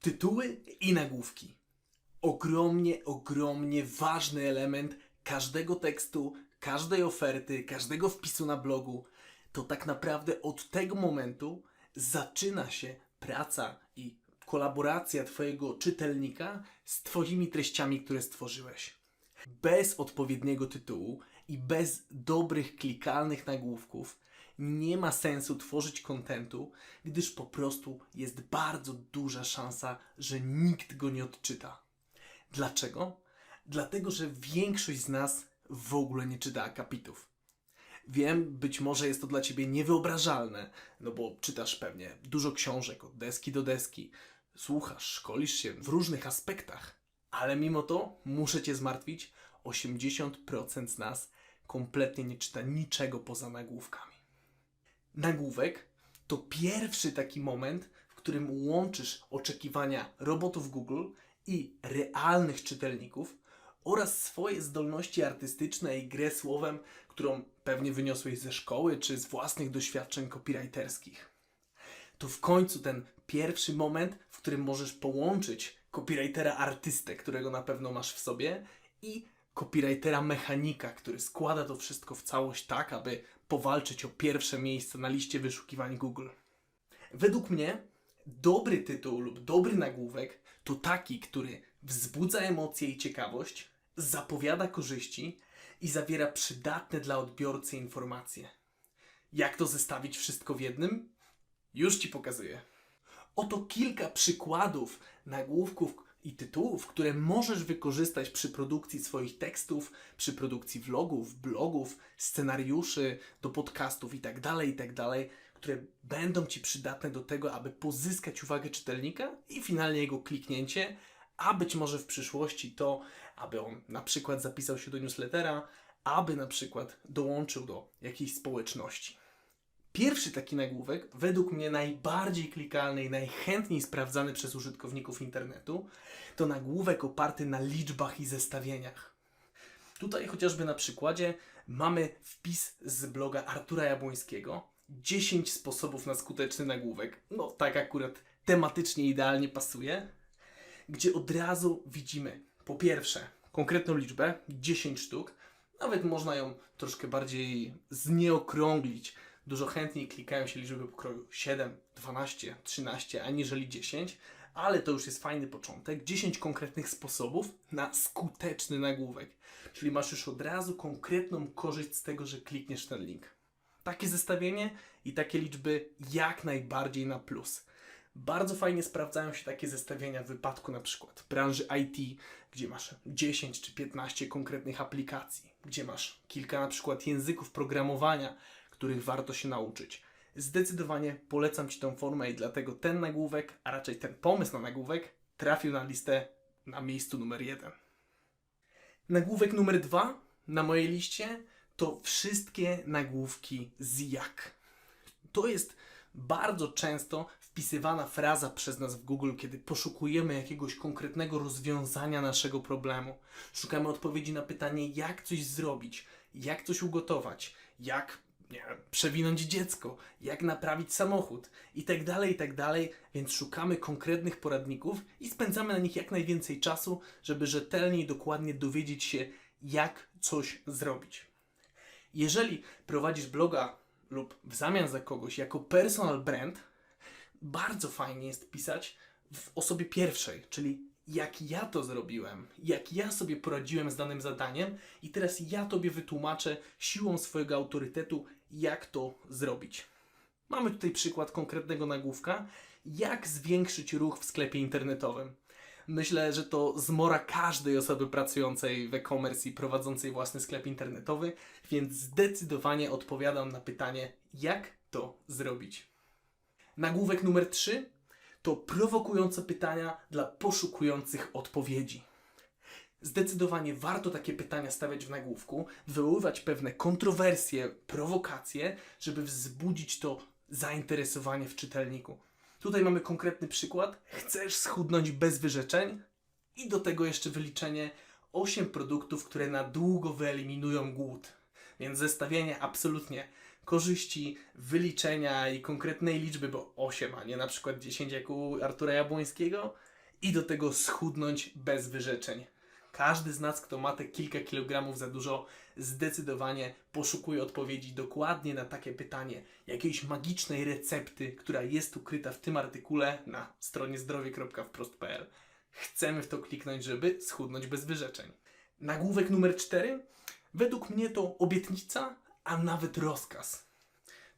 Tytuły i nagłówki. Ogromnie, ogromnie ważny element każdego tekstu, każdej oferty, każdego wpisu na blogu. To tak naprawdę od tego momentu zaczyna się praca i kolaboracja Twojego czytelnika z Twoimi treściami, które stworzyłeś. Bez odpowiedniego tytułu i bez dobrych klikalnych nagłówków nie ma sensu tworzyć kontentu, gdyż po prostu jest bardzo duża szansa, że nikt go nie odczyta. Dlaczego? Dlatego, że większość z nas w ogóle nie czyta akapitów. Wiem, być może jest to dla ciebie niewyobrażalne, no bo czytasz pewnie dużo książek od deski do deski, słuchasz, szkolisz się w różnych aspektach, ale mimo to muszę cię zmartwić, 80% z nas kompletnie nie czyta niczego poza nagłówkami. Nagłówek to pierwszy taki moment, w którym łączysz oczekiwania robotów Google i realnych czytelników oraz swoje zdolności artystyczne i grę słowem, którą pewnie wyniosłeś ze szkoły czy z własnych doświadczeń copywriterskich. To w końcu ten pierwszy moment, w którym możesz połączyć copywritera artystę, którego na pewno masz w sobie, i copywritera mechanika, który składa to wszystko w całość tak, aby powalczyć o pierwsze miejsce na liście wyszukiwań Google. Według mnie dobry tytuł lub dobry nagłówek to taki, który wzbudza emocje i ciekawość, zapowiada korzyści i zawiera przydatne dla odbiorcy informacje. Jak to zestawić wszystko w jednym? Już Ci pokazuję. Oto kilka przykładów nagłówków i tytułów, które możesz wykorzystać przy produkcji swoich tekstów, przy produkcji vlogów, blogów, scenariuszy do podcastów itd., itd., które będą Ci przydatne do tego, aby pozyskać uwagę czytelnika i finalnie jego kliknięcie, a być może w przyszłości to, aby on na przykład zapisał się do newslettera, aby na przykład dołączył do jakiejś społeczności. Pierwszy taki nagłówek, według mnie najbardziej klikalny i najchętniej sprawdzany przez użytkowników internetu, to nagłówek oparty na liczbach i zestawieniach. Tutaj chociażby na przykładzie mamy wpis z bloga Artura Jabłońskiego. 10 sposobów na skuteczny nagłówek. No tak akurat tematycznie idealnie pasuje. Gdzie od razu widzimy po pierwsze konkretną liczbę 10 sztuk. Nawet można ją troszkę bardziej znieokrąglić. Dużo chętniej klikają się liczby pokroju 7, 12, 13, aniżeli 10, ale to już jest fajny początek. 10 konkretnych sposobów na skuteczny nagłówek. Czyli masz już od razu konkretną korzyść z tego, że klikniesz ten link. Takie zestawienie i takie liczby jak najbardziej na plus. Bardzo fajnie sprawdzają się takie zestawienia w wypadku na przykład branży IT, gdzie masz 10 czy 15 konkretnych aplikacji, gdzie masz kilka na przykład języków programowania, których warto się nauczyć. Zdecydowanie polecam Ci tą formę i dlatego ten nagłówek, a raczej ten pomysł na nagłówek trafił na listę na miejscu numer jeden. Nagłówek numer dwa na mojej liście to wszystkie nagłówki z jak. To jest bardzo często wpisywana fraza przez nas w Google, kiedy poszukujemy jakiegoś konkretnego rozwiązania naszego problemu. Szukamy odpowiedzi na pytanie, jak coś zrobić, jak coś ugotować, jak nie wiem, przewinąć dziecko, jak naprawić samochód i tak dalej, i tak dalej. Więc szukamy konkretnych poradników i spędzamy na nich jak najwięcej czasu, żeby rzetelnie i dokładnie dowiedzieć się, jak coś zrobić. Jeżeli prowadzisz bloga lub w zamian za kogoś jako personal brand, bardzo fajnie jest pisać w osobie pierwszej, czyli jak ja to zrobiłem, jak ja sobie poradziłem z danym zadaniem i teraz ja tobie wytłumaczę siłą swojego autorytetu, jak to zrobić. Mamy tutaj przykład konkretnego nagłówka, jak zwiększyć ruch w sklepie internetowym. Myślę, że to zmora każdej osoby pracującej w e-commerce i prowadzącej własny sklep internetowy, więc zdecydowanie odpowiadam na pytanie, jak to zrobić. Nagłówek numer 3 to prowokujące pytania dla poszukujących odpowiedzi. Zdecydowanie warto takie pytania stawiać w nagłówku, wywoływać pewne kontrowersje, prowokacje, żeby wzbudzić to zainteresowanie w czytelniku. Tutaj mamy konkretny przykład. Chcesz schudnąć bez wyrzeczeń? I do tego jeszcze wyliczenie 8 produktów, które na długo wyeliminują głód. Więc zestawienie absolutnie korzyści, wyliczenia i konkretnej liczby, bo 8, a nie na przykład 10 jak u Artura Jabłońskiego, i do tego schudnąć bez wyrzeczeń. Każdy z nas, kto ma te kilka kilogramów za dużo, zdecydowanie poszukuje odpowiedzi dokładnie na takie pytanie, jakiejś magicznej recepty, która jest ukryta w tym artykule na stronie zdrowie.wprost.pl. Chcemy w to kliknąć, żeby schudnąć bez wyrzeczeń. Nagłówek numer 4. Według mnie to obietnica, a nawet rozkaz.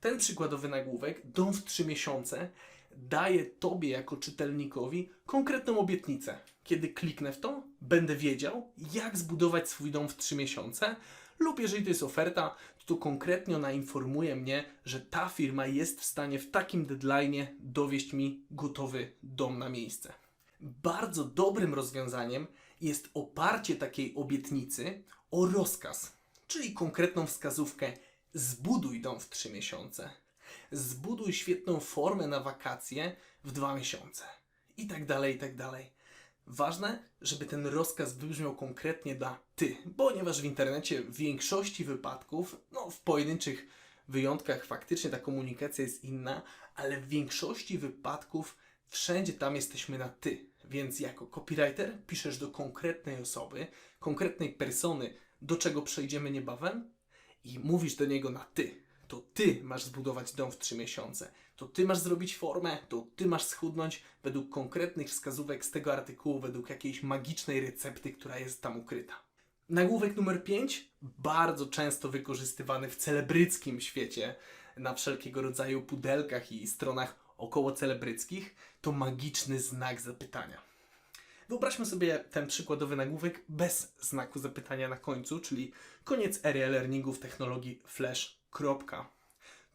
Ten przykładowy nagłówek, dom w 3 miesiące, daje Tobie jako czytelnikowi konkretną obietnicę. Kiedy kliknę w to, będę wiedział, jak zbudować swój dom w 3 miesiące, lub jeżeli to jest oferta, to konkretnie ona informuje mnie, że ta firma jest w stanie w takim deadline'ie dowieść mi gotowy dom na miejsce. Bardzo dobrym rozwiązaniem jest oparcie takiej obietnicy o rozkaz, czyli konkretną wskazówkę zbuduj dom w 3 miesiące, zbuduj świetną formę na wakacje w 2 miesiące i tak dalej, i tak dalej. Ważne, żeby ten rozkaz wybrzmiał konkretnie dla ty, ponieważ w internecie w większości wypadków, no w pojedynczych wyjątkach faktycznie ta komunikacja jest inna, ale w większości wypadków wszędzie tam jesteśmy na ty. Więc jako copywriter piszesz do konkretnej osoby, konkretnej persony, do czego przejdziemy niebawem i mówisz do niego na ty. To ty masz zbudować dom w 3 miesiące. To ty masz zrobić formę, to ty masz schudnąć według konkretnych wskazówek z tego artykułu, według jakiejś magicznej recepty, która jest tam ukryta. Nagłówek numer 5, bardzo często wykorzystywany w celebryckim świecie, na wszelkiego rodzaju pudelkach i stronach około celebryckich, to magiczny znak zapytania. Wyobraźmy sobie ten przykładowy nagłówek bez znaku zapytania na końcu, czyli koniec ery e-learningu w technologii Flash. Kropka.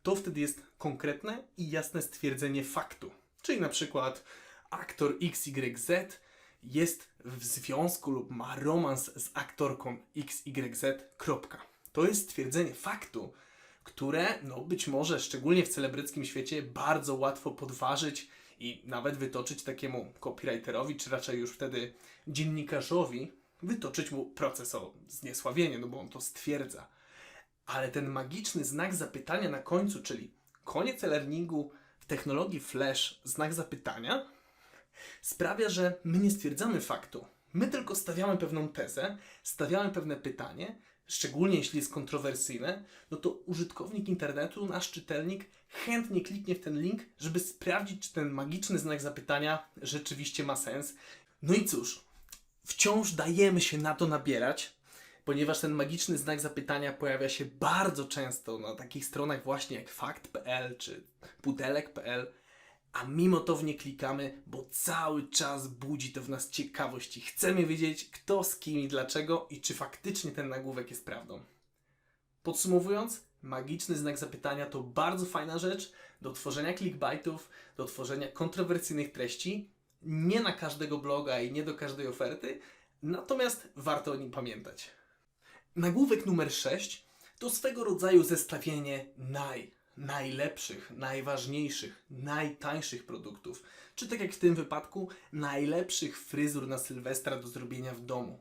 To wtedy jest konkretne i jasne stwierdzenie faktu. Czyli na przykład aktor XYZ jest w związku lub ma romans z aktorką XYZ. Kropka. To jest stwierdzenie faktu, które no być może szczególnie w celebryckim świecie bardzo łatwo podważyć i nawet wytoczyć takiemu copywriterowi, czy raczej już wtedy dziennikarzowi, wytoczyć mu proces o zniesławienie, no bo on to stwierdza. Ale ten magiczny znak zapytania na końcu, czyli koniec e-learningu w technologii Flash, znak zapytania, sprawia, że my nie stwierdzamy faktu. My tylko stawiamy pewną tezę, stawiamy pewne pytanie, szczególnie jeśli jest kontrowersyjne, no to użytkownik internetu, nasz czytelnik, chętnie kliknie w ten link, żeby sprawdzić, czy ten magiczny znak zapytania rzeczywiście ma sens. No i cóż, wciąż dajemy się na to nabierać, ponieważ ten magiczny znak zapytania pojawia się bardzo często na takich stronach właśnie jak fakt.pl czy pudelek.pl, a mimo to w nie klikamy, bo cały czas budzi to w nas ciekawość i chcemy wiedzieć, kto z kim i dlaczego i czy faktycznie ten nagłówek jest prawdą. Podsumowując, magiczny znak zapytania to bardzo fajna rzecz do tworzenia clickbaitów, do tworzenia kontrowersyjnych treści. Nie na każdego bloga i nie do każdej oferty, natomiast warto o nim pamiętać. Nagłówek numer 6 to swego rodzaju zestawienie naj, najlepszych, najważniejszych, najtańszych produktów, czy tak jak w tym wypadku, najlepszych fryzur na Sylwestra do zrobienia w domu.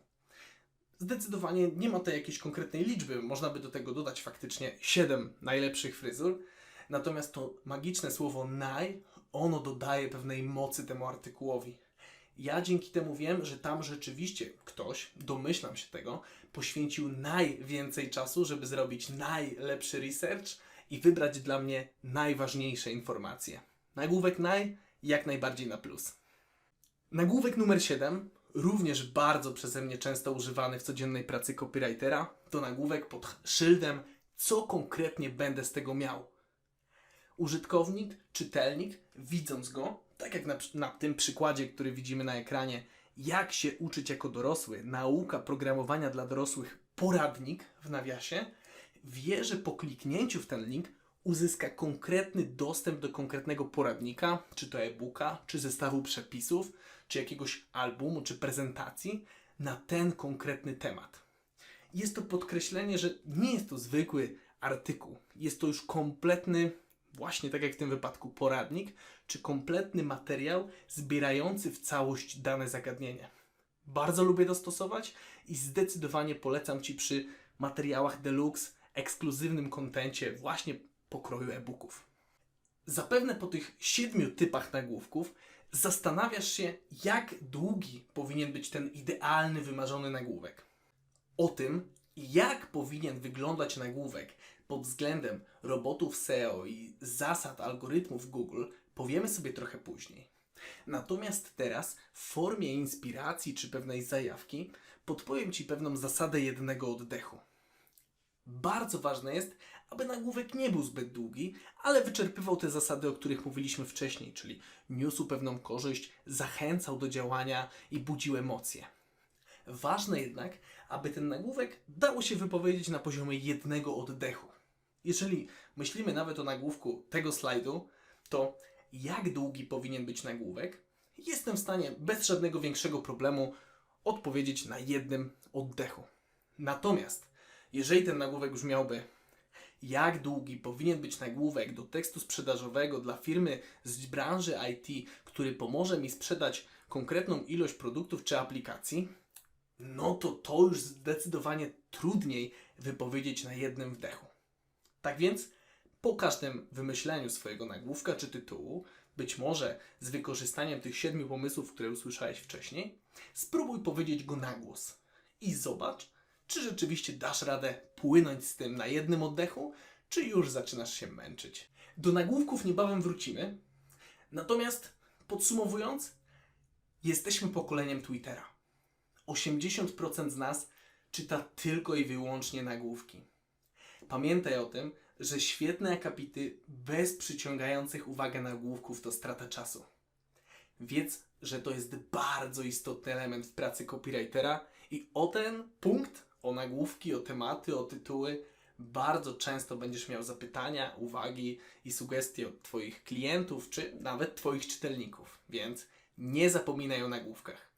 Zdecydowanie nie ma tutaj jakiejś konkretnej liczby, można by do tego dodać faktycznie 7 najlepszych fryzur, natomiast to magiczne słowo naj, ono dodaje pewnej mocy temu artykułowi. Ja dzięki temu wiem, że tam rzeczywiście ktoś, domyślam się tego, poświęcił najwięcej czasu, żeby zrobić najlepszy research i wybrać dla mnie najważniejsze informacje. Nagłówek naj jak najbardziej na plus. Nagłówek numer 7, również bardzo przeze mnie często używany w codziennej pracy copywritera, to nagłówek pod szyldem, co konkretnie będę z tego miał. Użytkownik, czytelnik, widząc go, tak jak na, na tym przykładzie, który widzimy na ekranie, jak się uczyć jako dorosły, nauka programowania dla dorosłych, poradnik w nawiasie, wie, że po kliknięciu w ten link uzyska konkretny dostęp do konkretnego poradnika, czy to e-booka, czy zestawu przepisów, czy jakiegoś albumu, czy prezentacji na ten konkretny temat. Jest to podkreślenie, że nie jest to zwykły artykuł, jest to już kompletny, właśnie tak jak w tym wypadku, poradnik, czy kompletny materiał zbierający w całość dane zagadnienie. Bardzo lubię to stosować i zdecydowanie polecam Ci przy materiałach deluxe, ekskluzywnym kontencie właśnie pokroju e-booków. Zapewne po tych siedmiu typach nagłówków Zastanawiasz się, jak długi powinien być ten idealny, wymarzony nagłówek. O tym, jak powinien wyglądać nagłówek pod względem robotów SEO i zasad algorytmów Google, powiemy sobie trochę później. Natomiast teraz, w formie inspiracji czy pewnej zajawki, podpowiem Ci pewną zasadę jednego oddechu. Bardzo ważne jest, aby nagłówek nie był zbyt długi, ale wyczerpywał te zasady, o których mówiliśmy wcześniej, czyli niósł pewną korzyść, zachęcał do działania i budził emocje. Ważne jednak, aby ten nagłówek dało się wypowiedzieć na poziomie jednego oddechu. Jeżeli myślimy nawet o nagłówku tego slajdu, to jak długi powinien być nagłówek, jestem w stanie bez żadnego większego problemu odpowiedzieć na jednym oddechu. Natomiast jeżeli ten nagłówek brzmiałby, jak długi powinien być nagłówek do tekstu sprzedażowego dla firmy z branży IT, który pomoże mi sprzedać konkretną ilość produktów czy aplikacji, no to to już zdecydowanie trudniej wypowiedzieć na jednym wdechu. Tak więc po każdym wymyśleniu swojego nagłówka czy tytułu, być może z wykorzystaniem tych siedmiu pomysłów, które usłyszałeś wcześniej, spróbuj powiedzieć go na głos i zobacz, czy rzeczywiście dasz radę płynąć z tym na jednym oddechu, czy już zaczynasz się męczyć. Do nagłówków niebawem wrócimy, natomiast podsumowując, jesteśmy pokoleniem Twittera. 80% z nas czyta tylko i wyłącznie nagłówki. Pamiętaj o tym, że świetne akapity bez przyciągających uwagę nagłówków to strata czasu. Wiedz, że to jest bardzo istotny element w pracy copywritera i o ten punkt, o nagłówki, o tematy, o tytuły bardzo często będziesz miał zapytania, uwagi i sugestie od Twoich klientów czy nawet Twoich czytelników. Więc nie zapominaj o nagłówkach.